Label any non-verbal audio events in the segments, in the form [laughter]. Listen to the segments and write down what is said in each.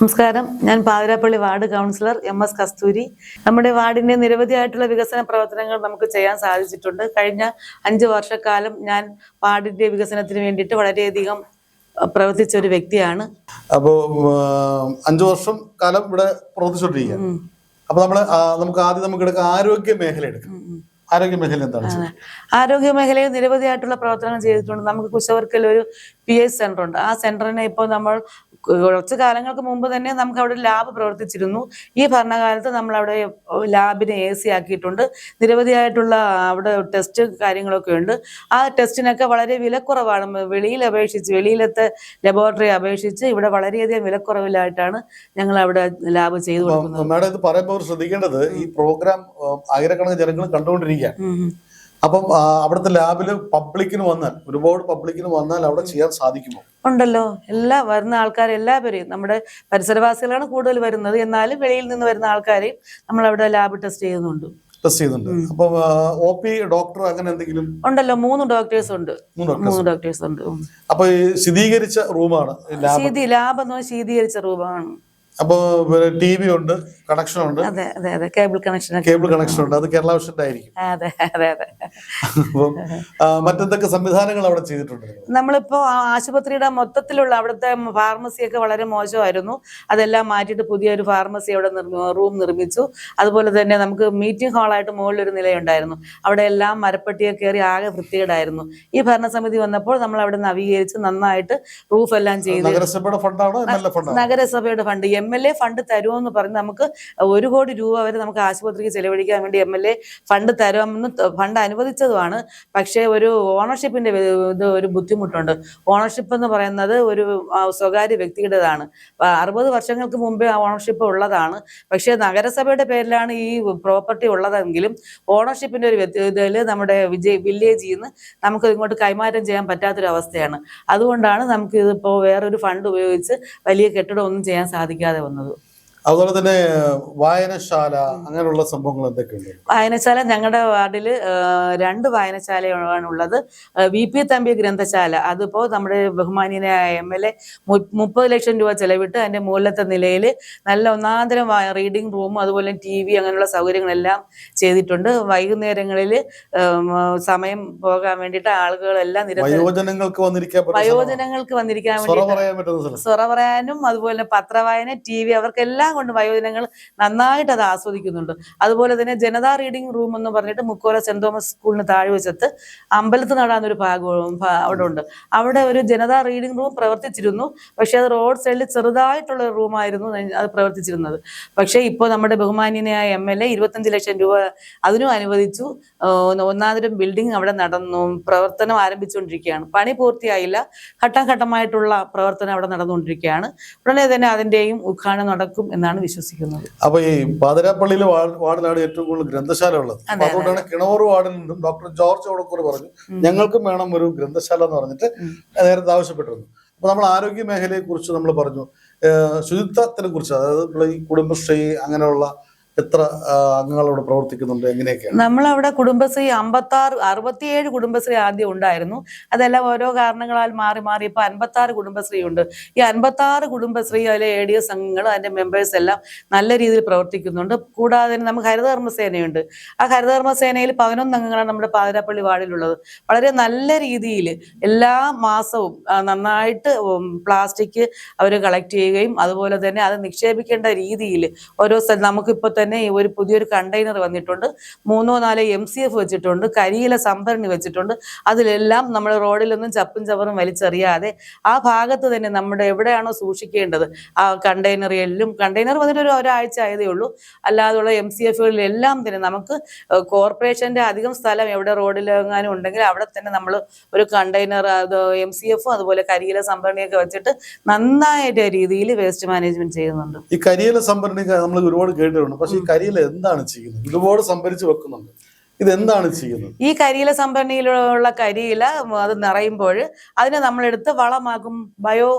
നമസ്കാരം. ഞാൻ Pathirappally ward councillor M S Kasthuri. നമ്മുടെ വാർഡിന്റെ നിരവധിയായിട്ടുള്ള വികസന പ്രവർത്തനങ്ങൾ നമുക്ക് ചെയ്യാൻ സാധിച്ചിട്ടുണ്ട്. കഴിഞ്ഞ അഞ്ച് വർഷക്കാലം ഞാൻ വാർഡിന്റെ വികസനത്തിന് വേണ്ടിയിട്ട് വളരെയധികം പ്രവർത്തിച്ച ഒരു വ്യക്തിയാണ്. അപ്പോ അഞ്ചു വർഷം കാലം ഇവിടെ പ്രവർത്തിച്ചോണ്ടിരിക്കുക അപ്പൊ നമ്മൾ നമുക്ക് ആദ്യം നമുക്ക് എടുക്കാം ആരോഗ്യ മേഖല എടുക്കാം. ആരോഗ്യ മേഖല എന്താണ്? ആരോഗ്യ മേഖലയിൽ നിരവധിയായിട്ടുള്ള പ്രവർത്തനങ്ങൾ ചെയ്തിട്ടുണ്ട്. നമുക്ക് കുശവർക്കൽ ഒരു പി എസ് സെന്റർ ഉണ്ട് ആ സെന്ററിനെ ഇപ്പോൾ നമ്മൾ കുറച്ച് കാലങ്ങൾക്ക് മുമ്പ് തന്നെ നമുക്ക് അവിടെ ലാബ് പ്രവർത്തിച്ചിരുന്നു. ഈ ഭരണകാലത്ത് നമ്മൾ അവിടെ ലാബിനെ എ സി ആക്കിയിട്ടുണ്ട്. നിരവധിയായിട്ടുള്ള അവിടെ ടെസ്റ്റ് കാര്യങ്ങളൊക്കെ ഉണ്ട്. ആ ടെസ്റ്റിനൊക്കെ വളരെ വിലക്കുറവാണ്. വെളിയിൽ അപേക്ഷിച്ച് വെളിയിലത്തെ ലബോറട്ടറി അപേക്ഷിച്ച് ഇവിടെ വളരെയധികം വിലക്കുറവിലായിട്ടാണ് ഞങ്ങൾ അവിടെ ലാബ് ചെയ്തു കൊടുക്കുന്നത്. മാഡം ഇത് പറയുമ്പോൾ അവർ ശ്രദ്ധിക്കേണ്ടത് ഈ പ്രോഗ്രാം ആയിരക്കണക്കിന് ജനങ്ങൾ കണ്ടുകൊണ്ടിരിക്കുകയാണ്. അപ്പം അവിടുത്തെ ലാബിൽ പബ്ലിക്കിന് വന്നാൽ ഒരുപാട് പബ്ലിക്കിന് വന്നാൽ അവിടെ ചെയ്യാൻ സാധിക്കുമോ? ഉണ്ടല്ലോ. എല്ലാ വരുന്ന ആൾക്കാർ എല്ലാവരെയും നമ്മുടെ പരിസരവാസികളാണ് കൂടുതൽ വരുന്നത്. എന്നാലും വെളിയിൽ നിന്ന് വരുന്ന ആൾക്കാരെയും നമ്മൾ അവിടെ ലാബ് ടെസ്റ്റ് ചെയ്യുന്നുണ്ട്. ടെസ്റ്റ് ചെയ്യുന്നുണ്ട്. അപ്പോൾ ഒ പി ഡോക്ടർ അങ്ങനെ എന്തെങ്കിലും? ഉണ്ടല്ലോ. മൂന്ന് ഡോക്ടേഴ്സ് ഉണ്ട്. മൂന്ന് ഡോക്ടേഴ്സ് ഉണ്ട്. അപ്പോൾ ശീതീകരിച്ച റൂമാണ് ലാബ് എന്ന് പറഞ്ഞാൽ ശീതീകരിച്ച റൂമാണ്. അപ്പൊ ടി വി ഉണ്ട് കണക്ഷൻ ഉണ്ട്. കേബിൾ കണക്ഷൻ കേബിൾ കണക്ഷൻ ഉണ്ട്. അത് കേരള വിഷന്റെ ആയിരിക്കും. അപ്പം മറ്റെന്തൊക്കെ സംവിധാനങ്ങൾ അവിടെ ചെയ്തിട്ടുണ്ട്? നമ്മളിപ്പോ ആശുപത്രിയുടെ മൊത്തത്തിലുള്ള അവിടുത്തെ ഫാർമസിയൊക്കെ വളരെ മോശമായിരുന്നു. അതെല്ലാം മാറ്റിയിട്ട് പുതിയൊരു ഫാർമസി അവിടെ റൂം നിർമ്മിച്ചു. അതുപോലെ തന്നെ നമുക്ക് മീറ്റിംഗ് ഹാളായിട്ട് മുകളിലൊരു നിലയുണ്ടായിരുന്നു. അവിടെ എല്ലാം മരപ്പട്ടിയൊക്കെ കയറി ആകെ വൃത്തികേടായിരുന്നു. ഈ ഭരണസമിതി വന്നപ്പോൾ നമ്മൾ അവിടെ നവീകരിച്ച് നന്നായിട്ട് റൂഫ് എല്ലാം ചെയ്തു. ഫണ്ടാണോ നഗരസഭയുടെ fund M L A fund തരുമെന്ന് പറഞ്ഞ് നമുക്ക് ഒരു കോടി രൂപ വരെ നമുക്ക് ആശുപത്രിക്ക് ചെലവഴിക്കാൻ വേണ്ടി എം എൽ എ ഫണ്ട് തരാമെന്ന് ഫണ്ട് അനുവദിച്ചതുമാണ്. പക്ഷേ ഒരു ഓണർഷിപ്പിന്റെ ഇത് ഒരു ബുദ്ധിമുട്ടുണ്ട്. ഓണർഷിപ്പ് എന്ന് പറയുന്നത് ഒരു സ്വകാര്യ വ്യക്തിയുടേതാണ്. അറുപത് വർഷങ്ങൾക്ക് മുമ്പേ ആ ഓണർഷിപ്പ് ഉള്ളതാണ്. പക്ഷേ നഗരസഭയുടെ പേരിലാണ് ഈ പ്രോപ്പർട്ടി ഉള്ളതെങ്കിലും ഓണർഷിപ്പിന്റെ ഒരു ഇതിൽ നമ്മുടെ വിജയ് വില്ലേജിൽ നിന്ന് നമുക്ക് ഇങ്ങോട്ട് കൈമാറ്റം ചെയ്യാൻ പറ്റാത്തൊരു അവസ്ഥയാണ് അതുകൊണ്ടാണ് നമുക്ക് ഇതിപ്പോൾ വേറൊരു ഫണ്ട് ഉപയോഗിച്ച് വലിയ കെട്ടിടം ഒന്നും ചെയ്യാൻ സാധിക്കാതെ വന്നത്. അതുപോലെ തന്നെ വായനശാല അങ്ങനെയുള്ള സംഭവങ്ങൾ എന്തൊക്കെയുണ്ട്? വായനശാല ഞങ്ങളുടെ വാർഡിൽ രണ്ട് വായനശാലയാണ് ഉള്ളത് വി. പി. തമ്പി ഗ്രന്ഥശാല. അതിപ്പോ നമ്മുടെ ബഹുമാനീയനായ എം എൽ എ മുപ്പത് ലക്ഷം രൂപ ചെലവിട്ട് അതിന്റെ മുകളിലത്തെ നിലയിൽ നല്ല ഒന്നാന്തരം റീഡിംഗ് റൂം അതുപോലെ ടി വി അങ്ങനെയുള്ള സൗകര്യങ്ങളെല്ലാം ചെയ്തിട്ടുണ്ട്. വൈകുന്നേരങ്ങളിൽ സമയം പോകാൻ വേണ്ടിട്ട് ആളുകളെല്ലാം വയോജനങ്ങൾക്ക് വന്നിരിക്കാൻ വയോജനങ്ങൾക്ക് വന്നിരിക്കാൻ സ്വറ വേണ്ടി പറ്റുന്ന പറയാനും അതുപോലെ പത്രവായന ടി വി അവർക്കെല്ലാം കൊണ്ട് വയോജനങ്ങൾ നന്നായിട്ട് അത് ആസ്വദിക്കുന്നുണ്ട്. അതുപോലെ തന്നെ ജനതാ റീഡിംഗ് റൂം എന്ന് പറഞ്ഞിട്ട് മുക്കോല സെന്റ് തോമസ് സ്കൂളിന് താഴ്വശത്ത് അമ്പലത്ത് നടാന്നൊരു ഭാഗവും അവിടെ ഉണ്ട്. അവിടെ ഒരു ജനതാ റീഡിംഗ് റൂം പ്രവർത്തിച്ചിരുന്നു. പക്ഷെ അത് റോഡ് സൈഡിൽ ചെറുതായിട്ടുള്ള റൂമായിരുന്നു അത് പ്രവർത്തിച്ചിരുന്നത്. പക്ഷേ ഇപ്പോൾ നമ്മുടെ ബഹുമാന്യനായ എം എൽ എ ലക്ഷം രൂപ അതിനും അനുവദിച്ചു. ഒന്നാമതൊരു ബിൽഡിംഗ് അവിടെ നടന്നു പ്രവർത്തനം ആരംഭിച്ചുകൊണ്ടിരിക്കുകയാണ്. പണി പൂർത്തിയായില്ല. ഘട്ടം ഘട്ടമായിട്ടുള്ള പ്രവർത്തനം അവിടെ നടന്നുകൊണ്ടിരിക്കുകയാണ്. ഉടനെ തന്നെ അതിന്റെയും ഉദ്ഘാടനം നടക്കും എന്നാണ് വിശ്വസിക്കുന്നത്. അപ്പൊ ഈ പാതിരാപ്പള്ളിയിലെ വാർഡിലാണ് ഏറ്റവും കൂടുതൽ ഗ്രന്ഥശാല ഉള്ളത്. അതുകൊണ്ടാണ് കിണവൂർ വാർഡിൽ നിന്നും ഡോക്ടർ ജോർജ് ഓടക്കൂർ പറഞ്ഞു ഞങ്ങൾക്കും വേണം ഒരു ഗ്രന്ഥശാല എന്ന് പറഞ്ഞിട്ട് നേരത്തെ ആവശ്യപ്പെട്ടിരുന്നു. അപ്പൊ നമ്മൾ ആരോഗ്യ മേഖലയെ കുറിച്ച് നമ്മൾ പറഞ്ഞു ശുചിത്വത്തിനെ കുറിച്ച് അതായത് നമ്മൾ ഈ കുടുംബശ്രീ അങ്ങനെയുള്ള എത്ര അംഗങ്ങൾ അവിടെ പ്രവർത്തിക്കുന്നുണ്ട്? എങ്ങനെയൊക്കെയാണ്? നമ്മളവിടെ കുടുംബശ്രീ അമ്പത്താറ് അറുപത്തിയേഴ് കുടുംബശ്രീ ആദ്യം ഉണ്ടായിരുന്നു. അതെല്ലാം ഓരോ കാരണങ്ങളാൽ മാറി മാറി ഇപ്പൊ അൻപത്താറ് കുടുംബശ്രീ ഉണ്ട് ഈ അൻപത്താറ് കുടുംബശ്രീ അതിലെ എ ഡി എസ് അംഗങ്ങൾ അതിന്റെ മെമ്പേഴ്സ് എല്ലാം നല്ല രീതിയിൽ പ്രവർത്തിക്കുന്നുണ്ട്. കൂടാതെ തന്നെ നമുക്ക് ഹരിതകർമ്മസേനയുണ്ട്. ആ ഹരിതകർമ്മസേനയിൽ പതിനൊന്ന് അംഗങ്ങളാണ് നമ്മുടെ പാതിരാപ്പള്ളി വാർഡിലുള്ളത്. വളരെ നല്ല രീതിയിൽ എല്ലാ മാസവും നന്നായിട്ട് പ്ലാസ്റ്റിക് അവർ കളക്ട് ചെയ്യുകയും അതുപോലെ തന്നെ അത് നിക്ഷേപിക്കേണ്ട രീതിയിൽ ഓരോ നമുക്കിപ്പോ തന്നെ ഈ ഒരു പുതിയൊരു കണ്ടെയ്നർ വന്നിട്ടുണ്ട്. മൂന്നോ നാലോ എം സി എഫ് വെച്ചിട്ടുണ്ട്. കരിയില സംഭരണി വെച്ചിട്ടുണ്ട്. അതിലെല്ലാം നമ്മൾ റോഡിലൊന്നും ചപ്പും ചവറും വലിച്ചെറിയാതെ ആ ഭാഗത്ത് തന്നെ നമ്മുടെ എവിടെയാണോ സൂക്ഷിക്കേണ്ടത് ആ കണ്ടെയ്നറിലും കണ്ടെയ്നർ വന്നിട്ട് ഒരു ഒരാഴ്ച ആയതേ ഉള്ളൂ. അല്ലാതെയുള്ള എം സി എഫുകളിലെല്ലാം തന്നെ നമുക്ക് കോർപ്പറേഷന്റെ അധികം സ്ഥലം എവിടെ റോഡിലെങ്ങാനും ഉണ്ടെങ്കിൽ അവിടെ തന്നെ നമ്മൾ ഒരു കണ്ടെയ്നർ അത് എം സി എഫും അതുപോലെ കരിയില സംഭരണിയൊക്കെ വെച്ചിട്ട് നന്നായിട്ട് രീതിയിൽ വേസ്റ്റ് മാനേജ്മെന്റ് ചെയ്യുന്നുണ്ട്. ഈ കരിയില സംഭരണി നമ്മൾ ഒരുപാട് കേട്ടിട്ടുണ്ട്. പക്ഷെ ഈ കരിയിൽ എന്താണ് ചെയ്യുന്നത്? ഒരുപാട് സംഭരിച്ച് വെക്കുന്നുണ്ട്. ഇതെന്താണ് ചെയ്യുന്നത്? ഈ കരിയില സംഭരണിയിലുള്ള കരിയില അത് നിറയുമ്പോൾ അതിനെ നമ്മളെടുത്ത് വളമാക്കും. ബയോ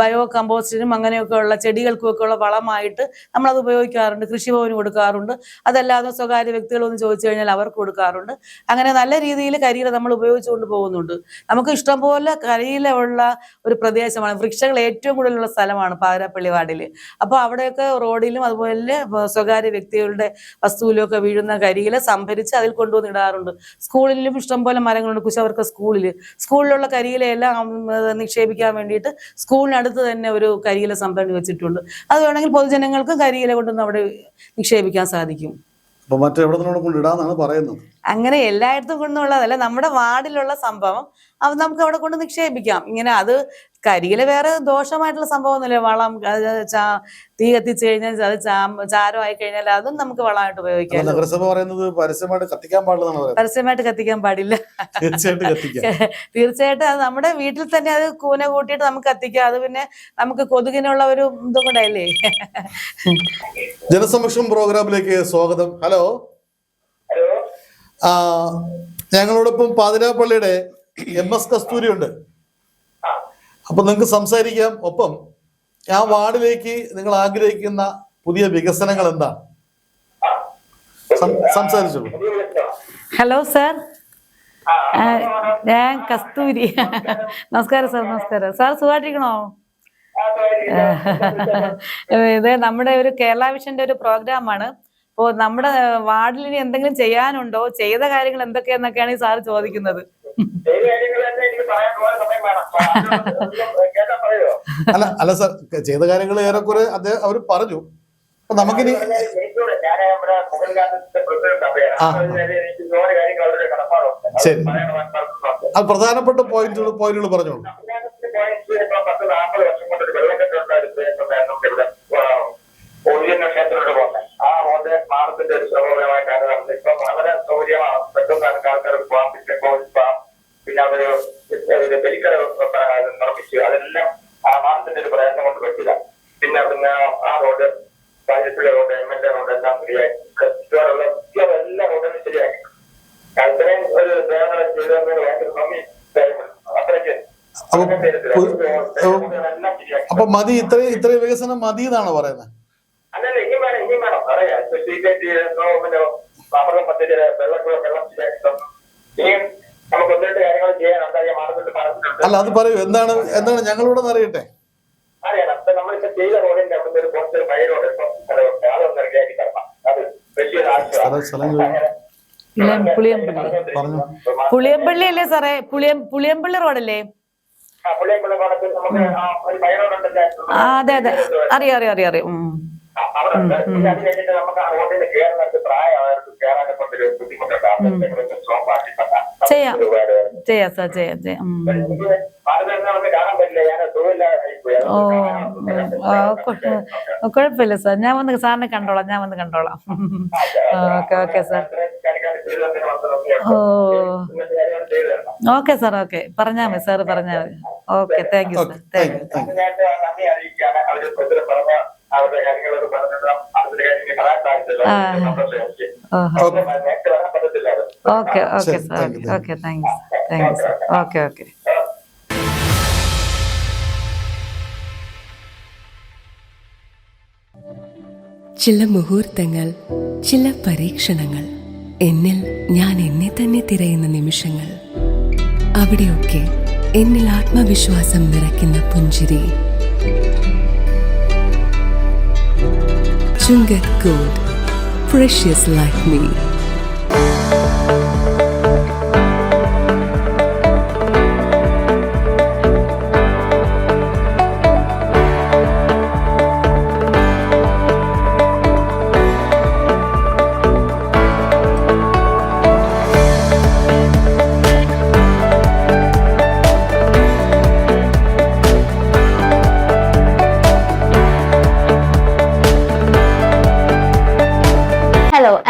ബയോ കമ്പോസ്റ്റിനും അങ്ങനെയൊക്കെ ഉള്ള ചെടികൾക്കും ഒക്കെ ഉള്ള വളമായിട്ട് നമ്മളത് ഉപയോഗിക്കാറുണ്ട്. കൃഷിഭവന് കൊടുക്കാറുണ്ട്. അതല്ലാതെ സ്വകാര്യ വ്യക്തികളൊന്ന് ചോദിച്ചു കഴിഞ്ഞാൽ അവർക്ക് കൊടുക്കാറുണ്ട്. അങ്ങനെ നല്ല രീതിയിൽ കരിയില നമ്മൾ ഉപയോഗിച്ചുകൊണ്ട് പോകുന്നുണ്ട്. നമുക്ക് ഇഷ്ടംപോലെ കരിയില ഉള്ള ഒരു പ്രദേശമാണ്. വൃക്ഷങ്ങൾ ഏറ്റവും കൂടുതലുള്ള സ്ഥലമാണ് പാതിരാപ്പള്ളി വാർഡിൽ അപ്പോൾ അവിടെയൊക്കെ റോഡിലും അതുപോലെ സ്വകാര്യ വ്യക്തികളുടെ വസ്തുവിലൊക്കെ വീഴുന്ന കരിയില സംഭരിച്ച് അതിൽ കൊണ്ടുവന്ന് ഇടാറുണ്ട് സ്കൂളിലും ഇഷ്ടംപോലെ മരങ്ങളുണ്ട് കുശവർക്ക് സ്കൂളിൽ സ്കൂളിലുള്ള കരിയിലയെല്ലാം ഉം, നിക്ഷേപിക്കാൻ വേണ്ടിയിട്ട് സ്കൂളിനടുത്ത് തന്നെ ഒരു കരിയില സംഭരണി വെച്ചിട്ടുണ്ട്. അത് വേണമെങ്കിൽ പൊതുജനങ്ങൾക്ക് കരിയില കൊണ്ടുവന്ന് അവിടെ നിക്ഷേപിക്കാൻ സാധിക്കും. മറ്റെവിടെ പറയുന്നത്. അങ്ങനെ എല്ലായിടത്തും കൊണ്ടുള്ളതല്ല നമ്മുടെ വാർഡിലുള്ള സംഭവം അത് നമുക്ക് അവിടെ കൊണ്ട് നിക്ഷേപിക്കാം. ഇങ്ങനെ അത് കരിയില വേറെ ദോഷമായിട്ടുള്ള സംഭവമൊന്നുമില്ല. വളം തീ കത്തിച്ചു കഴിഞ്ഞാൽ അത് ചാരം ചാരമായി കഴിഞ്ഞാൽ അതും നമുക്ക് വളമായിട്ട് ഉപയോഗിക്കാം. നഗരസഭ പറയുന്നത് പരസ്യമായിട്ട് കത്തിക്കാൻ പാടില്ല പറയുന്നത്. പരസ്യമായിട്ട് കത്തിക്കാൻ പാടില്ല. [laughs] തീർച്ചയായിട്ടും അത് നമ്മുടെ വീട്ടിൽ തന്നെ അത് കൂന കൂട്ടിയിട്ട് നമുക്ക് കത്തിക്കാം. അത് പിന്നെ നമുക്ക് കൊതുകിനുള്ള ഒരു ഇതും കൂടെ [laughs] ജനസംരക്ഷണം പ്രോഗ്രാമിലേക്ക് സ്വാഗതം. ഹലോ. ഹലോ. ആ ഞങ്ങളോടൊപ്പം പാതിരാപ്പള്ളിയുടെ എം എസ് കസ്തൂരി ഉണ്ട് അപ്പൊ നിങ്ങൾക്ക് സംസാരിക്കാം. ഒപ്പം ആ വാർഡിലേക്ക് നിങ്ങൾ ആഗ്രഹിക്കുന്ന പുതിയ വികസനങ്ങൾ എന്താ? സംസാരിച്ചോളൂ. Hello sir. ഞാൻ കസ്തൂരി. നമസ്കാരം സാർ. നമസ്കാരം. Sir sorry. ഇത് നമ്മുടെ ഒരു കേരള വിഷന്റെ ഒരു പ്രോഗ്രാമാണ്. അപ്പോൾ നമ്മുടെ വാർഡിൽ എന്തെങ്കിലും ചെയ്യാനുണ്ടോ? ചെയ്ത കാര്യങ്ങൾ എന്തൊക്കെയാന്നൊക്കെയാണ് ഈ സാർ ചോദിക്കുന്നത്. അല്ല അല്ല സാർ ചെയ്ത കാര്യങ്ങൾ ഏറെക്കുറെ അദ്ദേഹം അവർ പറഞ്ഞു. അപ്പൊ നമുക്കിനി ശരി. അത് പ്രധാനപ്പെട്ട പോയിന്റുകൾ പോയിന്റുകൾ പറഞ്ഞോളൂ. മാർഗത്തിന്റെ ഒരു സൗകര്യമായിട്ടാണ് നടന്നത് ഇപ്പൊ വളരെ സൗകര്യമാണ്. പെട്ടെന്ന് ആൾക്കാർക്ക് പോകാം പിന്നെ അവിടെ ഒരു ബലിക്കട നിർമ്മിച്ചു അതെല്ലാം ആ മാസത്തിന്റെ ഒരു പ്രയത്നം കൊണ്ട് പറ്റില്ല പിന്നെ അവിടുന്ന് ആ റോഡ് രാജ്യത്തിലെ road M L A road എല്ലാം ശരിയായി. ചുറ്റുപാടുള്ള എല്ലാ റോഡും ശരിയാക്കി അത്രയും ഒരു സേവനം ചെയ്തതിന് ഭയങ്കര നന്ദി. അത്രയ്ക്ക്. അപ്പൊ ശരിയാക്കി. മതി ഇത്രയും ഇത്രയും വികസനം മതി എന്നാണ് പറയുന്നത് അല്ലല്ല ഇനി വേണം ഇനി വേണം. പറയാം. പിന്നെ വെള്ളം വെള്ളം ശരിയാക്കി തന്നു. ഇനിയും അല്ല അത് പറയൂ. എന്താണ് എന്താണ് ഞങ്ങളിവിടെ അറിയട്ടെ. പുളിയമ്പള്ളി. പറഞ്ഞു. പുളിയമ്പള്ളി അല്ലേ സാറേ? പുളിയം പുളിയമ്പള്ളി റോഡല്ലേ? അതെ അതെ. അറിയാം അറിയാം അറിയാം അവിടെ. പിന്നെ അത് കഴിഞ്ഞിട്ട് നമുക്ക് റോഡിൽ കയറുന്നവർക്ക് പ്രായമായവർക്ക് കയറാനെ കൊണ്ടൊരു ബുദ്ധിമുട്ടുണ്ട്. അതൊക്കെ സ്റ്റോപ്പ് ആക്കി ചെയ്യാം. ചെയ്യാം സാർ ചെയ്യാം ചെയ്യാം. ഓ കുഴപ്പമില്ല സാർ. ഞാൻ വന്ന് സാറിനെ കണ്ടോളാം. ഞാൻ വന്ന് കണ്ടോളാം. Okay okay. സാർ. ഓ. Okay sir okay. പറഞ്ഞാൽ മതി സാർ പറഞ്ഞാൽ മതി. Okay. Thank you sir. Thank you അവരുടെ കാര്യങ്ങളൊക്കെ കാര്യങ്ങൾ പറയാൻ ആ. സാധിച്ചല്ലോ ഓഹോ. ഓക്കെ നേരത്തെ വരാൻ പറ്റത്തില്ല അത്. ഓക്കെ ഓക്കെ ശരി, sir. thank you, okay thank you thank okay okay ചില മുഹൂർത്തങ്ങൾ ചില പരീക്ഷണങ്ങൾ എന്നിൽ ഞാൻ എന്നെ തന്നെ തിരയുന്ന നിമിഷങ്ങൾ. അവിടെയൊക്കെ എന്നിൽ ആത്മവിശ്വാസം നിറയ്ക്കുന്ന പുഞ്ചിരി. Chungath gold precious life me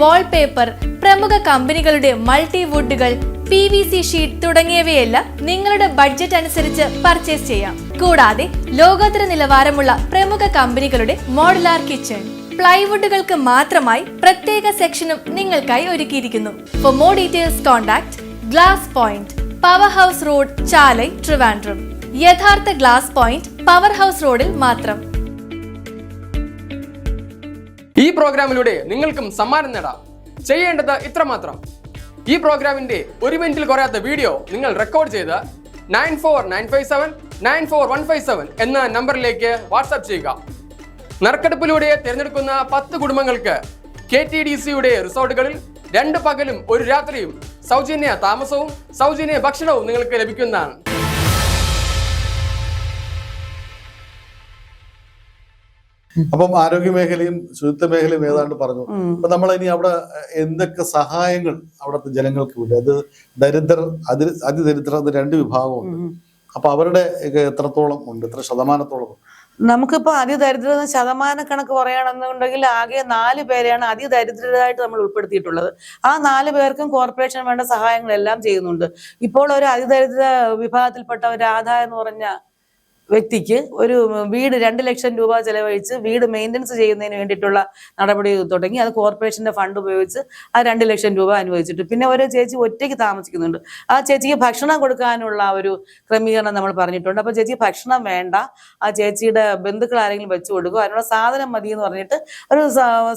wallpaper പ്രമുഖ കമ്പനികളുടെ മൾട്ടി വുഡുകൾ പി വി സി ഷീറ്റ് തുടങ്ങിയവയെല്ലാം നിങ്ങളുടെ ബഡ്ജറ്റ് അനുസരിച്ച് പർച്ചേസ് ചെയ്യാം. കൂടാതെ ലോകോത്തര നിലവാരമുള്ള പ്രമുഖ കമ്പനികളുടെ മോഡലാർ കിച്ചൺ പ്ലൈവുഡുകൾക്ക് മാത്രമായി പ്രത്യേക സെക്ഷനും നിങ്ങൾക്കായി ഒരുക്കിയിരിക്കുന്നു. For more details contact Glass Point power house road Chalai Trivandrum യഥാർത്ഥ ഗ്ലാസ് പോയിന്റ് പവർ ഹൗസ് റോഡിൽ മാത്രം. പ്രോഗ്രാമിലൂടെ നിങ്ങൾക്കും സമ്മാനം നേടാം. ചെയ്യേണ്ടത് ഇത്രമാത്രം. ഈ പ്രോഗ്രാമിന്റെ ഒരു മിനിറ്റിൽ കുറയാത്ത വീഡിയോ നിങ്ങൾ റെക്കോർഡ് ചെയ്ത് nine four nine five seven nine four one five seven എന്ന നമ്പറിലേക്ക് വാട്സാപ്പ് ചെയ്യുക. നറുക്കെടുപ്പിലൂടെ തിരഞ്ഞെടുക്കുന്ന പത്ത് കുടുംബങ്ങൾക്ക് കെ ടി ഡി സിയുടെ റിസോർട്ടുകളിൽ രണ്ട് പകലും ഒരു രാത്രിയും സൗജന്യ താമസവും സൗജന്യ ഭക്ഷണവും നിങ്ങൾക്ക് ലഭിക്കുന്നതാണ്. അപ്പം ആരോഗ്യ മേഖലയും ശുചിത്വ മേഖലയും ഏതാണ്ട് പറഞ്ഞു. അപ്പൊ നമ്മൾ ഇനി അവിടെ എന്തൊക്കെ സഹായങ്ങൾ അവിടുത്തെ ജനങ്ങൾക്ക് വേണ്ടി അത് ദരിദ്രർ അതി അതിദരിദ്രർ അത് രണ്ട് വിഭാഗമുണ്ട് അപ്പൊ അവരുടെ എത്രത്തോളം ഉണ്ട്? എത്ര ശതമാനത്തോളം ഉണ്ട്? നമുക്കിപ്പോ അതിദരിദ്രത ശതമാന കണക്ക് പറയുകയാണെന്നുണ്ടെങ്കിൽ ആകെ നാല് പേരെയാണ് അതിദരിദ്രരായിട്ട് നമ്മൾ ഉൾപ്പെടുത്തിയിട്ടുള്ളത്. ആ നാല് പേർക്കും കോർപ്പറേഷൻ വേണ്ട സഹായങ്ങളെല്ലാം ചെയ്യുന്നുണ്ട്. ഇപ്പോൾ ഒരു അതിദരിദ്ര വിഭാഗത്തിൽപ്പെട്ട ഒരു ആദായം എന്ന് പറഞ്ഞ വ്യക്തിക്ക് ഒരു വീട് രണ്ട് ലക്ഷം രൂപ ചെലവഴിച്ച് വീട് മെയിന്റനൻസ് ചെയ്യുന്നതിന് വേണ്ടിയിട്ടുള്ള നടപടി തുടങ്ങി. അത് കോർപ്പറേഷന്റെ ഫണ്ട് ഉപയോഗിച്ച് ആ രണ്ട് ലക്ഷം രൂപ അനുവദിച്ചിട്ട്. പിന്നെ ഒരു ചേച്ചി ഒറ്റയ്ക്ക് താമസിക്കുന്നുണ്ട്. ആ ചേച്ചിക്ക് ഭക്ഷണം കൊടുക്കാനുള്ള ഒരു ക്രമീകരണം നമ്മൾ പറഞ്ഞിട്ടുണ്ട്. അപ്പോൾ ചേച്ചിക്ക് ഭക്ഷണം വേണ്ട. ആ ചേച്ചിയുടെ ബന്ധുക്കൾ ആരെങ്കിലും വെച്ച് കൊടുക്കുക. അതിനുള്ള സാധനം മതി എന്ന് പറഞ്ഞിട്ട് ഒരു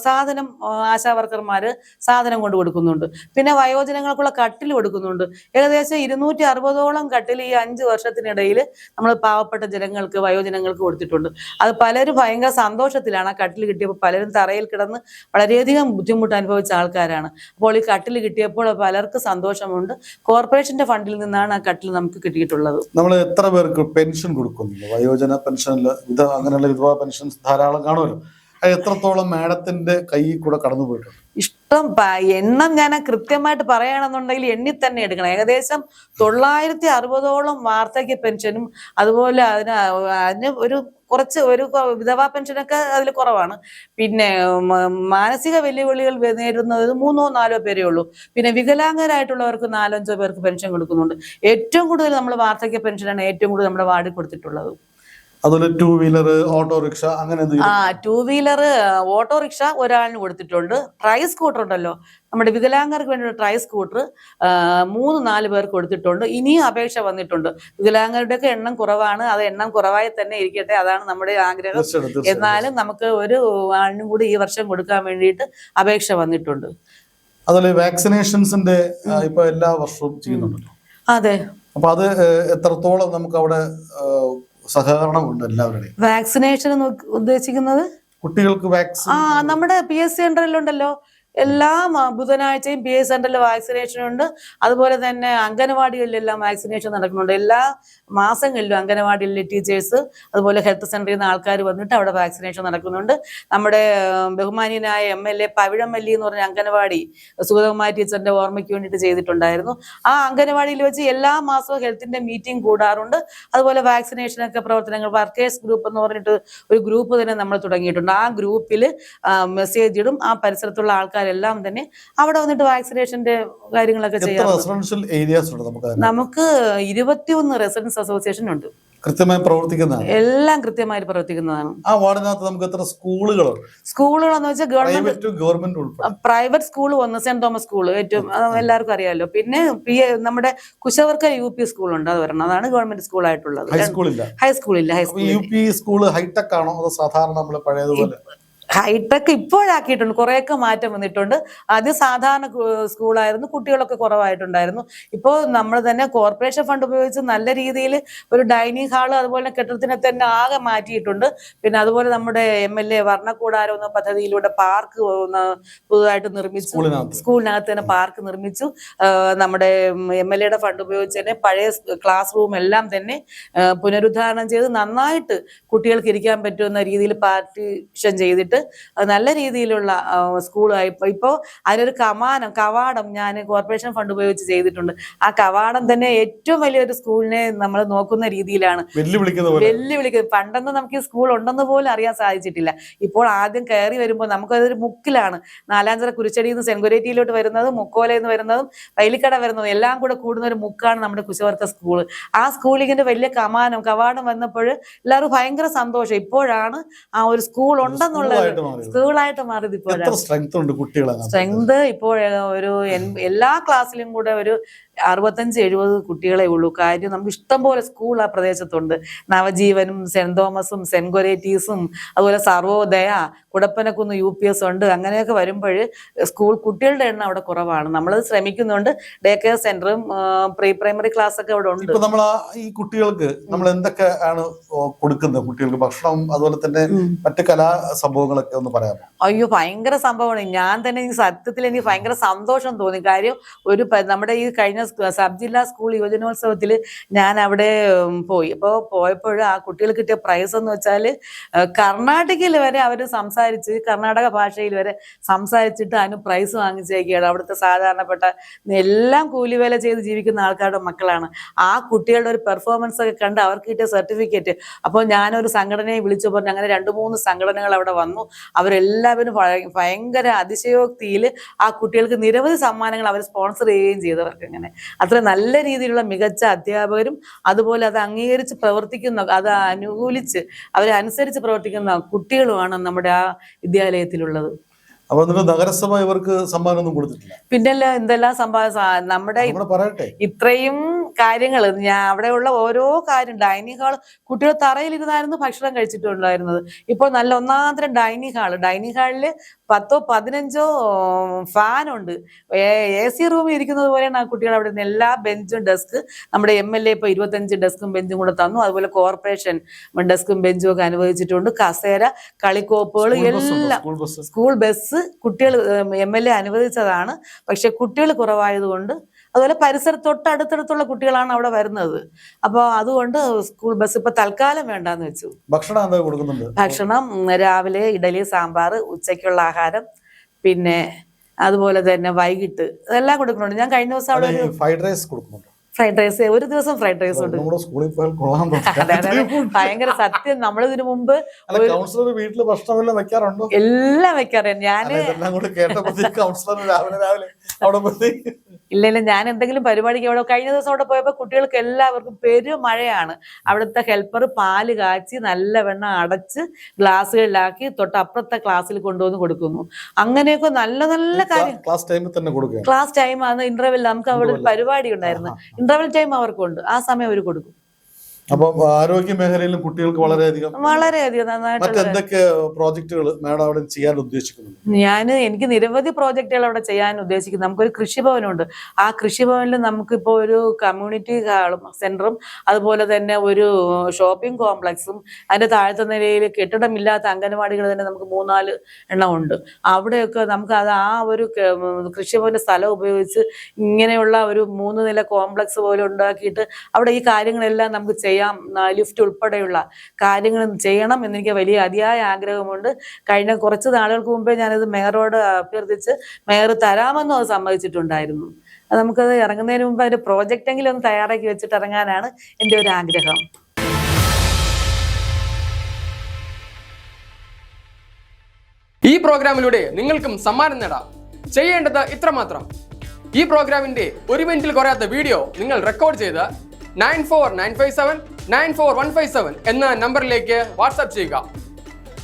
സാധനം ആശാവർക്കർമാർ സാധനം കൊണ്ട് കൊടുക്കുന്നുണ്ട്. പിന്നെ വയോജനങ്ങൾക്കുള്ള കട്ടിൽ കൊടുക്കുന്നുണ്ട്. ഏകദേശം ഇരുന്നൂറ്റി അറുപതോളം കട്ടിൽ ഈ അഞ്ച് വർഷത്തിനിടയിൽ നമ്മൾ പാവപ്പെട്ട ജനങ്ങൾക്ക് വയോജനങ്ങൾക്ക് കൊടുത്തിട്ടുണ്ട്. അത് പലരും ഭയങ്കര സന്തോഷത്തിലാണ്. ആ കട്ടിൽ കിട്ടിയപ്പോൾ പലരും തറയിൽ കിടന്ന് വളരെയധികം ബുദ്ധിമുട്ട് അനുഭവിച്ച ആൾക്കാരാണ്. അപ്പോൾ ഈ കട്ടിൽ കിട്ടിയപ്പോൾ പലർക്കും സന്തോഷമുണ്ട്. കോർപ്പറേഷന്റെ ഫണ്ടിൽ നിന്നാണ് ആ കട്ടിൽ നമുക്ക് കിട്ടിയിട്ടുള്ളത്. നമ്മൾ എത്ര പേർക്ക് പെൻഷൻ കൊടുക്കുന്നു വയോജന വിധ അങ്ങനെയുള്ള വിധവാ പെൻഷൻ ധാരാളം കാണുമല്ലോ. എത്രത്തോളം മാഡത്തിന്റെ കയ്യിൽ കൂടെ കടന്നു പോയിട്ടുണ്ട്? ഇഷ്ടം എണ്ണം ഞാൻ കൃത്യമായിട്ട് പറയുകയാണെന്നുണ്ടെങ്കിൽ എണ്ണി തന്നെ എടുക്കണം. ഏകദേശം തൊള്ളായിരത്തി അറുപതോളം വാർദ്ധക്യ പെൻഷനും അതുപോലെ അതിന് അതിന് ഒരു കുറച്ച് ഒരു കൊ- വിധവാ പെൻഷനൊക്കെ അതിൽ കുറവാണ്. പിന്നെ മാനസിക വെല്ലുവിളികൾ നേരിടുന്നത് മൂന്നോ നാലോ പേരേ ഉള്ളൂ. പിന്നെ വികലാംഗരായിട്ടുള്ളവർക്ക് നാലഞ്ചോ പേർക്ക് പെൻഷൻ കൊടുക്കുന്നുണ്ട്. ഏറ്റവും കൂടുതൽ നമ്മൾ വാർദ്ധക്യ പെൻഷനാണ് ഏറ്റവും കൂടുതൽ നമ്മുടെ വാർഡിൽ കൊടുത്തിട്ടുള്ളത്. അതുപോലെ ടൂ വീലർ ഓട്ടോറിക്ഷ അങ്ങനെ ആ ടൂ വീലർ ഓട്ടോറിക്ഷ ഒരാളിന് കൊടുത്തിട്ടുണ്ട്. ട്രൈ സ്കൂട്ടർ ഉണ്ടല്ലോ. നമ്മുടെ വികലാംഗർക്ക് വേണ്ടിയുള്ള ട്രൈ സ്കൂട്ടർ മൂന്ന് നാല് പേർക്ക് കൊടുത്തിട്ടുണ്ട്. ഇനിയും അപേക്ഷ വന്നിട്ടുണ്ട്. വികലാംഗരുടെയൊക്കെ എണ്ണം കുറവാണ്. അത് എണ്ണം കുറവായി തന്നെ ഇരിക്കട്ടെ. അതാണ് നമ്മുടെ ആഗ്രഹം. എന്നാലും നമുക്ക് ഒരു ആളിനും കൂടി ഈ വർഷം കൊടുക്കാൻ വേണ്ടിയിട്ട് അപേക്ഷ വന്നിട്ടുണ്ട്. അതുപോലെ വാക്സിനേഷൻസിന്റെ ഇപ്പൊ എല്ലാ വർഷവും ചെയ്യുന്നുണ്ടല്ലോ. അതെ. അപ്പൊ അത് എത്രത്തോളം നമുക്ക് അവിടെ സഹകരണമുണ്ട് എല്ലാവരുടെയും. വാക്സിനേഷൻ ഉദ്ദേശിക്കുന്നത്? കുട്ടികൾക്ക് വാക്സിൻ ആ നമ്മുടെ പി എസ് സി സെന്ററിലുണ്ടല്ലോ എല്ലാ ബുധനാഴ്ചയും പി എസ് സെന്ററിൽ വാക്സിനേഷൻ ഉണ്ട്. അതുപോലെ തന്നെ അംഗനവാടികളിലെല്ലാം വാക്സിനേഷൻ നടക്കുന്നുണ്ട്. എല്ലാ മാസങ്ങളിലും അംഗനവാടിയിലെ ടീച്ചേഴ്സ് അതുപോലെ ഹെൽത്ത് സെന്ററിൽ നിന്ന് ആൾക്കാർ വന്നിട്ട് അവിടെ വാക്സിനേഷൻ നടക്കുന്നുണ്ട്. നമ്മുടെ ബഹുമാനീയനായ എം എൽ എ പവിഴമല്ലി എന്ന് പറഞ്ഞ അംഗനവാടി സുഗതകുമാരി ടീച്ചറിന്റെ ഓർമ്മയ്ക്ക് വേണ്ടിയിട്ട് ചെയ്തിട്ടുണ്ടായിരുന്നു. ആ അംഗനവാടിയിൽ വെച്ച് എല്ലാ മാസവും ഹെൽത്തിന്റെ മീറ്റിംഗ് കൂടാറുണ്ട്. അതുപോലെ വാക്സിനേഷനൊക്കെ പ്രവർത്തനങ്ങൾ വർക്കേഴ്സ് ഗ്രൂപ്പ് എന്ന് പറഞ്ഞിട്ട് ഒരു ഗ്രൂപ്പ് തന്നെ നമ്മൾ തുടങ്ങിയിട്ടുണ്ട്. ആ ഗ്രൂപ്പിൽ മെസ്സേജ് ഇടും. ആ പരിസരത്തുള്ള ആൾക്കാരെല്ലാം തന്നെ അവിടെ വന്നിട്ട് വാക്സിനേഷന്റെ കാര്യങ്ങളൊക്കെ ചെയ്യാറുണ്ട്. നമുക്ക് ഇരുപത്തിയൊന്ന് റെസിഡൻസ് അസോസിയേഷൻ ഉണ്ട്. കൃത്യമായി പ്രവർത്തിക്കുന്നതാണ്? എല്ലാം കൃത്യമായി പ്രവർത്തിക്കുന്നതാണ്. ആ വാർഡിനകത്ത് നമുക്ക് എത്ര സ്കൂളുകളുണ്ട്? സ്കൂളുകളെന്ന് വെച്ചാൽ ഗവൺമെന്റ് പ്രൈവറ്റും ഗവൺമെന്റ് പ്രൈവറ്റ് സ്കൂൾ ഒന്ന് സെന്റ് തോമസ് സ്കൂൾ ഏറ്റവും എല്ലാവർക്കും അറിയാമല്ലോ പിന്നെ പി നമ്മുടെ കുശവർക്ക യു പി സ്കൂളുണ്ട് അത് വരണം അതാണ് ഗവൺമെന്റ് സ്കൂൾ ആയിട്ടുള്ളത്. ഹൈസ്കൂളില്ല ഹൈസ്കൂളില്ല high school U P school hitech ആണോ അതോ സാധാരണ നമ്മൾ പഴയതുപോലെ? ഹൈടെക് ഇപ്പോഴാക്കിയിട്ടുണ്ട്. കുറേയൊക്കെ മാറ്റം വന്നിട്ടുണ്ട്. ആദ്യം സാധാരണ സ്കൂളായിരുന്നു. കുട്ടികളൊക്കെ കുറവായിട്ടുണ്ടായിരുന്നു. ഇപ്പോൾ നമ്മൾ തന്നെ കോർപ്പറേഷൻ ഫണ്ട് ഉപയോഗിച്ച് നല്ല രീതിയിൽ ഒരു ഡൈനിങ് ഹാൾ അതുപോലെ കെട്ടിടത്തിനെ തന്നെ ആകെ മാറ്റിയിട്ടുണ്ട്. പിന്നെ അതുപോലെ നമ്മുടെ എം എൽ എ വർണക്കൂടാരം എന്ന പദ്ധതിയിലൂടെ പാർക്ക് പുതുതായിട്ട് നിർമ്മിച്ചു. സ്കൂളിനകത്ത്. തന്നെ പാർക്ക് നിർമ്മിച്ചു. നമ്മുടെ എം എൽ എയുടെ ഫണ്ട് ഉപയോഗിച്ച് തന്നെ പഴയ ക്ലാസ് റൂം എല്ലാം തന്നെ പുനരുദ്ധാരണം ചെയ്ത് നന്നായിട്ട് കുട്ടികൾക്ക് ഇരിക്കാൻ പറ്റുന്ന രീതിയിൽ പാർട്ടീഷൻ ചെയ്തിട്ട് നല്ല രീതിയിലുള്ള സ്കൂളായി ഇപ്പോൾ അതിനൊരു കമാനം കവാടം ഞാൻ കോർപ്പറേഷൻ ഫണ്ട് ഉപയോഗിച്ച് ചെയ്തിട്ടുണ്ട്. ആ കവാടം തന്നെ ഏറ്റവും വലിയൊരു സ്കൂളിനെ നമ്മൾ നോക്കുന്ന രീതിയിലാണ്. വെല്ലുവിളിക്കുന്നത് പണ്ടൊന്നും നമുക്ക് ഈ സ്കൂൾ ഉണ്ടെന്ന് പോലും അറിയാൻ സാധിച്ചിട്ടില്ല. ഇപ്പോൾ ആദ്യം കയറി വരുമ്പോൾ നമുക്കതൊരു മുക്കിലാണ്. നാലാഞ്ചിറ കുരിച്ചടിയിൽ നിന്ന് സെൻകുരേറ്റിയിലോട്ട് വരുന്നതും മുക്കോലയിൽ നിന്ന് വരുന്നതും വൈലിക്കട വരുന്നതും എല്ലാം കൂടെ കൂടുന്ന ഒരു മുക്കാണ് നമ്മുടെ കുശവർക്ക സ്കൂൾ ആ സ്കൂളിങ്ങിന്റെ വലിയ കമാനം കവാടം വന്നപ്പോൾ എല്ലാവരും ഭയങ്കര സന്തോഷം. ഇപ്പോഴാണ് ആ ഒരു സ്കൂൾ ഉണ്ടെന്നുള്ളത് സ്കൂളായിട്ട് മാറിയത്. ഇപ്പോഴാണ് സ്ട്രെങ്ത് ഉണ്ട് കുട്ടികളെ സ്ട്രെങ്ത് ഇപ്പോൾ ഒരു എല്ലാ ക്ലാസ്സിലും കൂടെ ഒരു അറുപത്തഞ്ച് എഴുപത് കുട്ടികളെ ഉള്ളൂ. കാര്യം നമുക്ക് ഇഷ്ടം പോലെ സ്കൂൾ ആ പ്രദേശത്തുണ്ട്. നവജീവനും സെന്റ് തോമസും സെന്റ് കൊരേറ്റീസും അതുപോലെ Sarvodaya Kudappanakunnu U P S ഉണ്ട്. അങ്ങനെയൊക്കെ വരുമ്പോൾ സ്കൂൾ കുട്ടികളുടെ എണ്ണം അവിടെ കുറവാണ്. നമ്മൾ ശ്രമിക്കുന്നുണ്ട്. ഡേ കെയർ സെന്ററും പ്രീ പ്രൈമറി ക്ലാസ് ഒക്കെ അവിടെ ഉണ്ട്. നമ്മൾ ഈ കുട്ടികൾക്ക് നമ്മൾ എന്തൊക്കെ ആണ് കൊടുക്കുന്നത്? കുട്ടികൾക്ക് ഭക്ഷണം അതുപോലെ തന്നെ മറ്റു കലാ സംഭവങ്ങളൊക്കെ ഒന്ന് പറയാമോ? അയ്യോ ഭയങ്കര സംഭവമാണ്. ഞാൻ തന്നെ ഈ സത്യത്തിൽ എനിക്ക് ഭയങ്കര സന്തോഷം തോന്നി. കാര്യം ഒരു നമ്മുടെ ഈ കഴിഞ്ഞ സബ് ജില്ലാ സ്കൂൾ യുവജനോത്സവത്തിൽ ഞാൻ അവിടെ പോയി. അപ്പോൾ പോയപ്പോൾ ആ കുട്ടികൾ കിട്ടിയ പ്രൈസ് എന്ന് വെച്ചാൽ കർണാടകയിൽ വരെ അവർ സംസാരിച്ച് കർണാടക ഭാഷയിൽ വരെ സംസാരിച്ചിട്ട് അതിന് പ്രൈസ് വാങ്ങിച്ചേക്കുകയാണ് അവിടുത്തെ സാധാരണപ്പെട്ട എല്ലാം കൂലിവേല ചെയ്ത് ജീവിക്കുന്ന ആൾക്കാരുടെ മക്കളാണ്. ആ കുട്ടികളുടെ ഒരു പെർഫോമൻസ് ഒക്കെ കണ്ട് അവർക്ക് കിട്ടിയ സർട്ടിഫിക്കറ്റ്. അപ്പോൾ ഞാനൊരു സംഘടനയെ വിളിച്ചു പറഞ്ഞു അങ്ങനെ രണ്ട് മൂന്ന് സംഘടനകൾ അവിടെ വന്നു. അവരെല്ലാവരും ഭയങ്കര അതിശയോക്തിയിൽ ആ കുട്ടികൾക്ക് നിരവധി സമ്മാനങ്ങൾ അവർ സ്പോൺസർ ചെയ്യുകയും ചെയ്തവർക്ക് അങ്ങനെ അത്ര നല്ല രീതിയിലുള്ള മികച്ച അധ്യാപകരും അതുപോലെ അത് അംഗീകരിച്ച് പ്രവർത്തിക്കുന്ന അത് അനുകൂലിച്ച് അവരെ അനുസരിച്ച് പ്രവർത്തിക്കുന്ന കുട്ടികളുമാണ് നമ്മുടെ ആ വിദ്യാലയത്തിലുള്ളത്. അപ്പൊ നഗരസഭ ഇവർക്ക് സമ്മാനമൊന്നും കൊടുത്തിട്ടില്ല? പിന്നല്ല എന്തെല്ലാം സംഭാവന നമ്മുടെ നമ്മുടെ പറയട്ടെ. ഇത്രയും കാര്യങ്ങൾ ഞാൻ അവിടെയുള്ള ഓരോ കാര്യം ഡൈനിങ് ഹാൾ കുട്ടികൾ തറയിലിരുന്നായിരുന്നു ഭക്ഷണം കഴിച്ചിട്ടുണ്ടായിരുന്നത്. ഇപ്പോൾ നല്ല ഒന്നാന്തരം ഡൈനിങ് ഹാൾ ഡൈനിങ് ഹാളിൽ പത്തോ പതിനഞ്ചോ ഫാൻ ഉണ്ട് എ സി റൂമിൽ ഇരിക്കുന്നത് പോലെയാണ് ആ കുട്ടികൾ അവിടെ നിന്ന് എല്ലാ ബെഞ്ചും ഡെസ്ക്. നമ്മുടെ എം എൽ എ ഇപ്പോൾ ഇരുപത്തഞ്ച് ഡെസ്കും ബെഞ്ചും കൂടെ തന്നു. അതുപോലെ കോർപ്പറേഷൻ ഡെസ്കും ബെഞ്ചും ഒക്കെ അനുവദിച്ചിട്ടുണ്ട്. കസേര കളിക്കോപ്പുകൾ എല്ലാം സ്കൂൾ ബസ് കുട്ടികൾ എം എൽ എ അനുവദിച്ചതാണ്. പക്ഷെ കുട്ടികൾ കുറവായതുകൊണ്ട് അതുപോലെ പരിസര അടുത്തടുത്തുള്ള കുട്ടികളാണ് അവിടെ വരുന്നത്. അപ്പോൾ അതുകൊണ്ട് സ്കൂൾ ബസ് ഇപ്പൊ തൽക്കാലം വേണ്ടാന്ന് വെച്ചു. ഭക്ഷണം എന്താ കൊടുക്കുന്നുണ്ട്? ഭക്ഷണം രാവിലെ ഇഡലി സാമ്പാർ ഉച്ചയ്ക്കുള്ള ആഹാരം പിന്നെ അതുപോലെ തന്നെ വൈകിട്ട് ഇതെല്ലാം കൊടുക്കുന്നുണ്ട്. ഞാൻ കഴിഞ്ഞ ദിവസം അവിടെ ഒരു ഫ്രൈഡ് റൈസ് കൊടുക്കുന്നുണ്ട്. ഫ്രൈഡ് റൈസ് ഒരു ദിവസം ഫ്രൈഡ് റൈസ് ഉണ്ട്. ഭയങ്കര സത്യം. നമ്മളിതിനു മുമ്പ് അല്ല കൗൺസിലർ വീട്ടിൽ ഭക്ഷണം വെക്കാറുണ്ടോ? എല്ലാം വെക്കാറുണ്ട് ഞാൻ കൗൺസിലർ രാവിലെ രാവിലെ അവിടെ പോയി ഇല്ല ഇല്ല ഞാൻ എന്തെങ്കിലും പരിപാടിക്ക് അവിടെ കഴിഞ്ഞ ദിവസം അവിടെ പോയപ്പോൾ കുട്ടികൾക്ക് എല്ലാവർക്കും പെരുമഴയാണ്. അവിടുത്തെ ഹെൽപ്പർ പാൽ കാച്ചി നല്ല വെണ്ണം അടച്ച് ഗ്ലാസ്സുകളിലാക്കി തൊട്ടപ്പുറത്തെ ക്ലാസ്സിൽ കൊണ്ടുവന്ന് കൊടുക്കുന്നു. അങ്ങനെയൊക്കെ നല്ല നല്ല കാര്യം. ക്ലാസ് ടൈമിൽ തന്നെ കൊടുക്കും ക്ലാസ് ടൈം ആണ് ഇന്റർവെൽ നമുക്ക് അവിടെ ഒരു പരിപാടി ഉണ്ടായിരുന്നു. ഇന്റർവെൽ ടൈം അവർക്കുണ്ട്. ആ സമയം അവർ കൊടുക്കും. അപ്പൊ ആരോഗ്യ മേഖലയിലും കുട്ടികൾക്ക് വളരെയധികം വളരെയധികം മറ്റെന്തൊക്കെ പ്രോജക്റ്റുകൾ മാഡം അവിടെ ചെയ്യാൻ ഉദ്ദേശിക്കുന്നു ഞാൻ എനിക്ക് നിരവധി പ്രോജക്റ്റുകൾ അവിടെ ചെയ്യാൻ ഉദ്ദേശിക്കുന്നു. നമുക്കൊരു കൃഷിഭവനുണ്ട്. ആ കൃഷിഭവനിൽ നമുക്കിപ്പോൾ ഒരു കമ്മ്യൂണിറ്റി ഹാളും സെന്ററും അതുപോലെ തന്നെ ഒരു ഷോപ്പിംഗ് കോംപ്ലക്സും അതിന്റെ താഴത്തെ നിലയിൽ കെട്ടിടമില്ലാത്ത അംഗനവാടികൾ തന്നെ നമുക്ക് മൂന്നാൽ എണ്ണം ഉണ്ട്. അവിടെയൊക്കെ നമുക്ക് അത് ആ ഒരു കൃഷിഭവന്റെ സ്ഥലം ഉപയോഗിച്ച് ഇങ്ങനെയുള്ള ഒരു മൂന്ന് നില കോംപ്ലക്സ് പോലെ ഉണ്ടാക്കിയിട്ട് അവിടെ ഈ കാര്യങ്ങളെല്ലാം നമുക്ക് ചെയ്യാം ലിഫ്റ്റ് ഉൾപ്പെടെയുള്ള കാര്യങ്ങൾ ചെയ്യണം എന്നെനിക്ക് വലിയ അതിയായ ആഗ്രഹമുണ്ട്. കഴിഞ്ഞ കുറച്ച് നാളുകൾക്ക് മുമ്പേ ഞാനത് മേയറോട് അഭ്യർത്ഥിച്ച് മേയർ തരാമെന്നും അത് സമ്മതിച്ചിട്ടുണ്ടായിരുന്നു. അത് നമുക്കത് ഇറങ്ങുന്നതിന് മുമ്പ് അതിന്റെ പ്രോജക്റ്റ് എങ്കിലും ഒന്ന് തയ്യാറാക്കി വെച്ചിട്ട് ഇറങ്ങാനാണ് എന്റെ ഒരു ആഗ്രഹം. ഈ പ്രോഗ്രാമിലൂടെ നിങ്ങൾക്കും സമ്മാനം നേടാം. ചെയ്യേണ്ടത് ഇത്രമാത്രം. ഈ പ്രോഗ്രാമിന്റെ ഒരു മിനിറ്റിൽ കുറയാത്ത വീഡിയോ നിങ്ങൾ റെക്കോർഡ് ചെയ്ത് nine four nine five seven nine four one five seven എന്ന നമ്പറിലേക്ക് വാട്സാപ്പ് ചെയ്യുക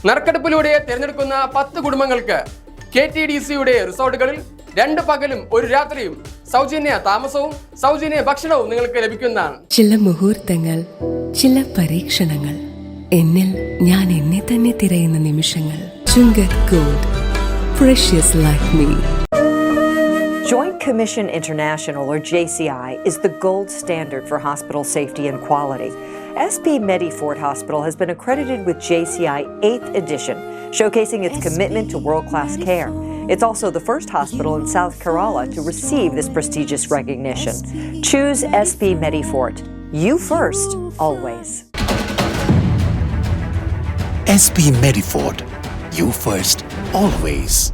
നറുക്കെടുപ്പിലൂടെ തിരഞ്ഞെടുക്കുന്ന പത്ത് കുടുംബങ്ങൾക്ക് കെ ടി ഡി സിയുടെ റിസോർട്ടുകളിൽ രണ്ട് പകലും ഒരു രാത്രിയും സൗജന്യ താമസവും സൗജന്യ ഭക്ഷണവും നിങ്ങൾക്ക് ലഭിക്കുന്നതാണ് ചില മുഹൂർത്തങ്ങൾ ചില പരീക്ഷണങ്ങൾ എന്നിൽ ഞാൻ എന്നെ തന്നെ തിരയുന്ന നിമിഷങ്ങൾ Gold. Precious like me. Joint Commission International, or JCI, is the gold standard for hospital safety and quality. SP Medifort Hospital has been accredited with JCI 8th edition, showcasing its commitment to world class care. It's also the first hospital in South Kerala to receive this prestigious recognition. Choose SP Medifort. You first, always. SP Medifort. You first, always.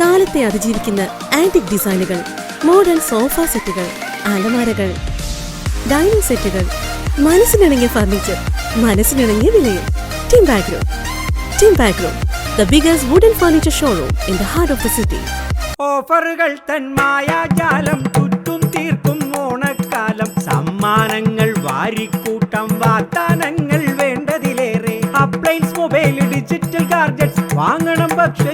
കാലത്തെ അതിജീവിക്കുന്ന antique ഡിസൈനുകൾ modern sofa സെറ്റുകൾ അലമാരകൾ dining സെറ്റുകൾ മനസ്സിനിണങ്ങിയ furniture മനസ്സിനിണങ്ങിയ വിലയിൽ. Team background team background the biggest wooden furniture showroom in the heart of the city ഓഫറുകൾ തൻ മായാജാലം ചുറ്റും തീർക്കും ഓണക്കാലം. സമ്മാനങ്ങൾ വാരിക്കൂട്ടം വാഗ്ദാനങ്ങൾ വേണ്ടതിലേറെ. അപ്ലൈൻസ് മൊബൈൽ ഡിജിറ്റൽ ഗാർജറ്റ്സ് വാങ്ങണം പക്ഷേ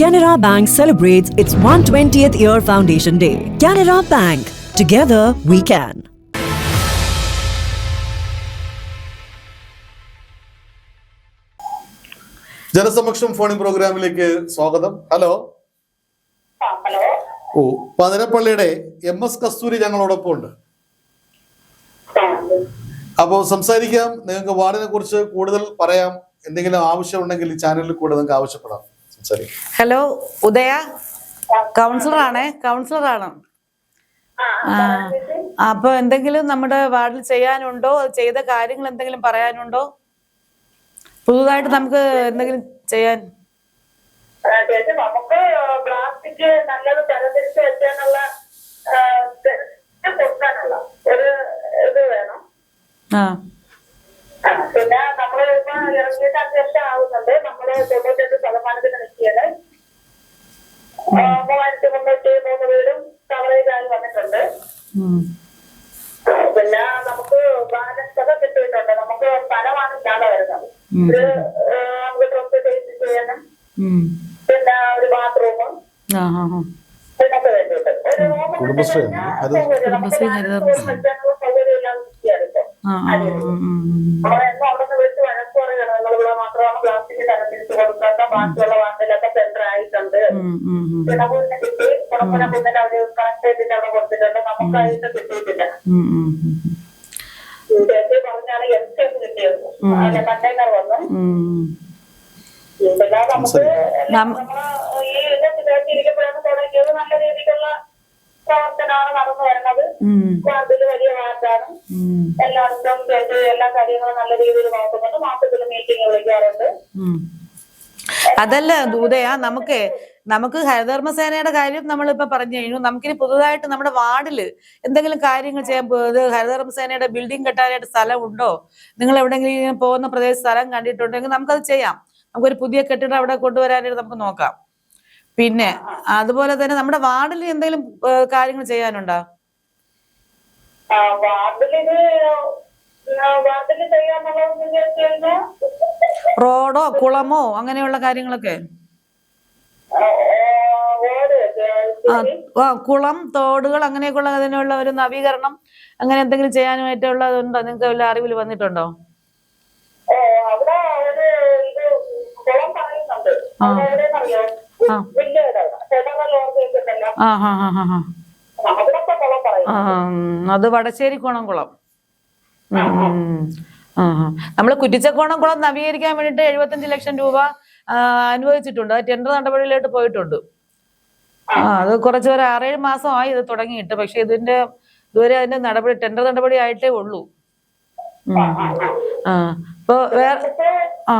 Canara Bank celebrates its 120th year foundation day. Canara Bank, together we can. ജനസമക്ഷം ഫോണിംഗ് പ്രോഗ്രാമിലേക്ക് സ്വാഗതം. ഹലോ. ഹലോ. ഓ പതിനപ്പള്ളിയുടെ എം എസ് കസ്തൂരി ഞങ്ങളോടൊപ്പം ഉണ്ട്. അപ്പോൾ സംസാരിക്കാം. നിങ്ങൾക്ക് വാർഡിനെ കുറിച്ച് കൂടുതൽ പറയാം. എന്തെങ്കിലും ആവശ്യമുണ്ടെങ്കിൽ ഈ ചാനലിൽ കൂടെ നിങ്ങൾക്ക് ആവശ്യപ്പെടാം. സംസാരിക്കാം ഹലോ ഉദയ? കൗൺസിലറാണേ കൗൺസിലറാണ് കൗൺസിലർ അപ്പൊ എന്തെങ്കിലും നമ്മുടെ വാർഡിൽ ചെയ്യാനുണ്ടോ? ചെയ്ത കാര്യങ്ങൾ എന്തെങ്കിലും പറയാനുണ്ടോ? പുതുതായിട്ട് നമുക്ക് എന്തെങ്കിലും ചെയ്യാൻ. നമുക്ക് പ്ലാസ്റ്റിക് നല്ലത് തരംതിരിച്ച് വെച്ചാനുള്ള കൊടുക്കാനുള്ള ഒരു ഇത് വേണം. ആ, പിന്നെ നമ്മൾ ഇപ്പൊ ഇറങ്ങിയിട്ട് അഞ്ച് വർഷം ആവുന്നുണ്ട്. നമ്മൾ തൊണ്ണൂറ്റെട്ട് ശതമാനത്തിന് നിൽക്കിയത് മൂവായിരത്തി മുന്നൂറ്റി മൂന്ന് വീടും കവറേജ് ആയി വന്നിട്ടുണ്ട്. പിന്നെ നമുക്ക് ബാലൻസ് ഒക്കെ കിട്ടിയിട്ടുണ്ട്. നമുക്ക് സ്ഥലമാണ് ഇല്ലാതെ വരുന്നത്. ഒരു നമുക്ക് ഡ്രസ് ചേഞ്ച് ചെയ്യാനും പിന്നെ ഒരു ബാത്റൂം കുടുംബശ്രീ. അത് കുടുംബശ്രീ ഹരിതകർമ്മസേന. ഉം. അവിടെ നിന്ന് വിളിച്ച് വഴക്ക് പറയണം നിങ്ങളിവിടെ മാത്രമാണ് പ്ലാസ്റ്റിക് തരം തിരിച്ചു കൊടുക്കാത്ത ബാക്കിയുള്ള വാർഡിലൊക്കെ സെന്റർ ആയിട്ടുണ്ട്. കിണകുന്നിന് കിട്ടി. കുണക്കുന കുന്നിന് അവർ കണക്ട് അവിടെ കൊടുത്തിട്ടുണ്ട്. കിട്ടിയിട്ടില്ല. ഉം, ഉം, ഉം. ചേച്ചി പറഞ്ഞാണ് എം സി എഫ് കിട്ടിയത് അതിന്റെ കണ്ടെയ്നർ വന്നു. ഉം. പിന്നെ നമുക്ക് നമ്മൾ ഈ ഇത് ചേച്ചി ഇരിക്കുമ്പോഴാണ് തുടങ്ങിയത്. നല്ല രീതിക്കുള്ള പ്രവർത്തനമാണ് നടന്നു വരുന്നത്. വാർഡിൽ വലിയ വാർത്താണ് എല്ലാവർക്കും എല്ലാ കാര്യങ്ങളും നല്ല രീതിയിൽ നോക്കുന്നുണ്ട്. മാസത്തിൽ മീറ്റിംഗ് വിളിക്കാറുണ്ട്. അതല്ല ദൂതയാ നമുക്ക് നമുക്ക് ഹരിതകർമ്മസേനയുടെ കാര്യം നമ്മളിപ്പോ പറഞ്ഞു കഴിഞ്ഞു. നമുക്കിനി പുതുതായിട്ട് നമ്മുടെ വാർഡിൽ എന്തെങ്കിലും കാര്യങ്ങൾ ചെയ്യാൻ പോകുന്നത് ഇത് ഹരിതകർമ്മസേനയുടെ ബിൽഡിംഗ് കെട്ടാനായിട്ട് സ്ഥലം ഉണ്ടോ? നിങ്ങൾ എവിടെയെങ്കിലും പോകുന്ന പ്രദേശ സ്ഥലം കണ്ടിട്ടുണ്ടെങ്കിൽ നമുക്കത് ചെയ്യാം. നമുക്കൊരു പുതിയ കെട്ടിടം അവിടെ കൊണ്ടുവരാനായിട്ട് നമുക്ക് നോക്കാം. പിന്നെ അതുപോലെ തന്നെ നമ്മുടെ വാർഡിൽ എന്തെങ്കിലും കാര്യങ്ങൾ ചെയ്യാനുണ്ടോ? റോഡോ കുളമോ അങ്ങനെയുള്ള കാര്യങ്ങളൊക്കെ? കുളം. തോടുകൾ അങ്ങനെയൊക്കെയുള്ള അതിനുള്ള ഒരു നവീകരണം അങ്ങനെ എന്തെങ്കിലും ചെയ്യാനായിട്ടുള്ളതുണ്ടോ നിങ്ങൾക്ക് വല്ല അറിവിൽ വന്നിട്ടുണ്ടോ? ആ. അത് വടശ്ശേരി കോണംകുളം. നമ്മൾ കുറ്റിച്ചക്കോണം കുളം നവീകരിക്കാൻ വേണ്ടിട്ട് എഴുപത്തഞ്ച് ലക്ഷം രൂപ അനുവദിച്ചിട്ടുണ്ട്. അത് ടെൻഡർ നടപടിയിലോട്ട് പോയിട്ടുണ്ട്. ആ അത് കുറച്ച് ഒരു ആറേഴ് മാസമായി ഇത് തുടങ്ങിയിട്ട്. പക്ഷെ ഇതിന്റെ ഇതുവരെ അതിന്റെ നടപടി ടെൻഡർ നടപടി ആയിട്ടേ ഉള്ളൂ. ആ അപ്പൊ വേറെ ആ.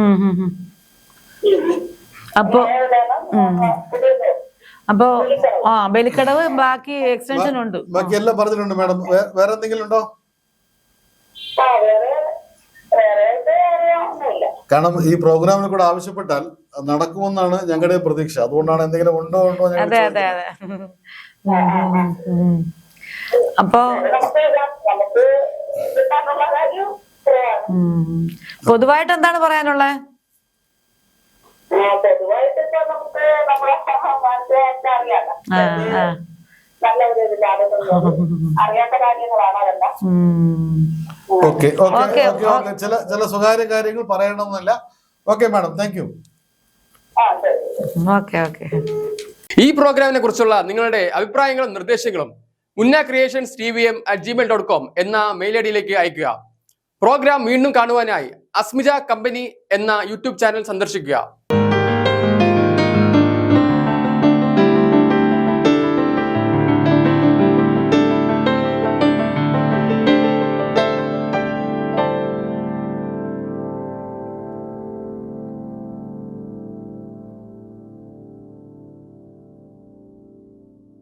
ഉം, ഉം, ഉം. അപ്പൊ അപ്പോ ആ ബലിക്കടവ് ബാക്കി എക്സ്റ്റൻഷൻ ഉണ്ട്. ബാക്കി എല്ലാം പറഞ്ഞിട്ടുണ്ട് മാഡം. വേറെ എന്തെങ്കിലും ഉണ്ടോ? കാരണം ഈ പ്രോഗ്രാമിൽ കൂടെ ആവശ്യപ്പെട്ടാൽ നടക്കുമെന്നാണ് ഞങ്ങളുടെ പ്രതീക്ഷ. അതുകൊണ്ടാണ് എന്തെങ്കിലും ഉണ്ടോ ഉണ്ടോ അതെ അതെ അതെ. അപ്പൊ പൊതുവായിട്ട് എന്താണ് പറയാനുള്ളത് പൊതുവായിട്ട് ഇപ്പൊ നമുക്ക് നമ്മളെ മനസ്സിലായിട്ട് അറിയാം. നല്ല ഒരു ഇതിലാണ് അറിയാത്ത കാര്യങ്ങളാണ് അതെല്ലാം. ഓക്കെ ഓക്കെ ഓക്കെ ഓക്കെ ചില ചില സ്വകാര്യ കാര്യങ്ങൾ പറയണമെന്നല്ല. Okay madam thank you okay okay. ഈ പ്രോഗ്രാമിനെ കുറിച്ചുള്ള നിങ്ങളുടെ അഭിപ്രായങ്ങളും നിർദ്ദേശങ്ങളും Munna creations T V M at Gmail dot com എന്ന മെയിൽ ഐ ഡിയിലേക്ക് അയക്കുക പ്രോഗ്രാം വീണ്ടും കാണുവാനായി അസ്മിജ കമ്പനി എന്ന യൂട്യൂബ് ചാനൽ സന്ദർശിക്കുക.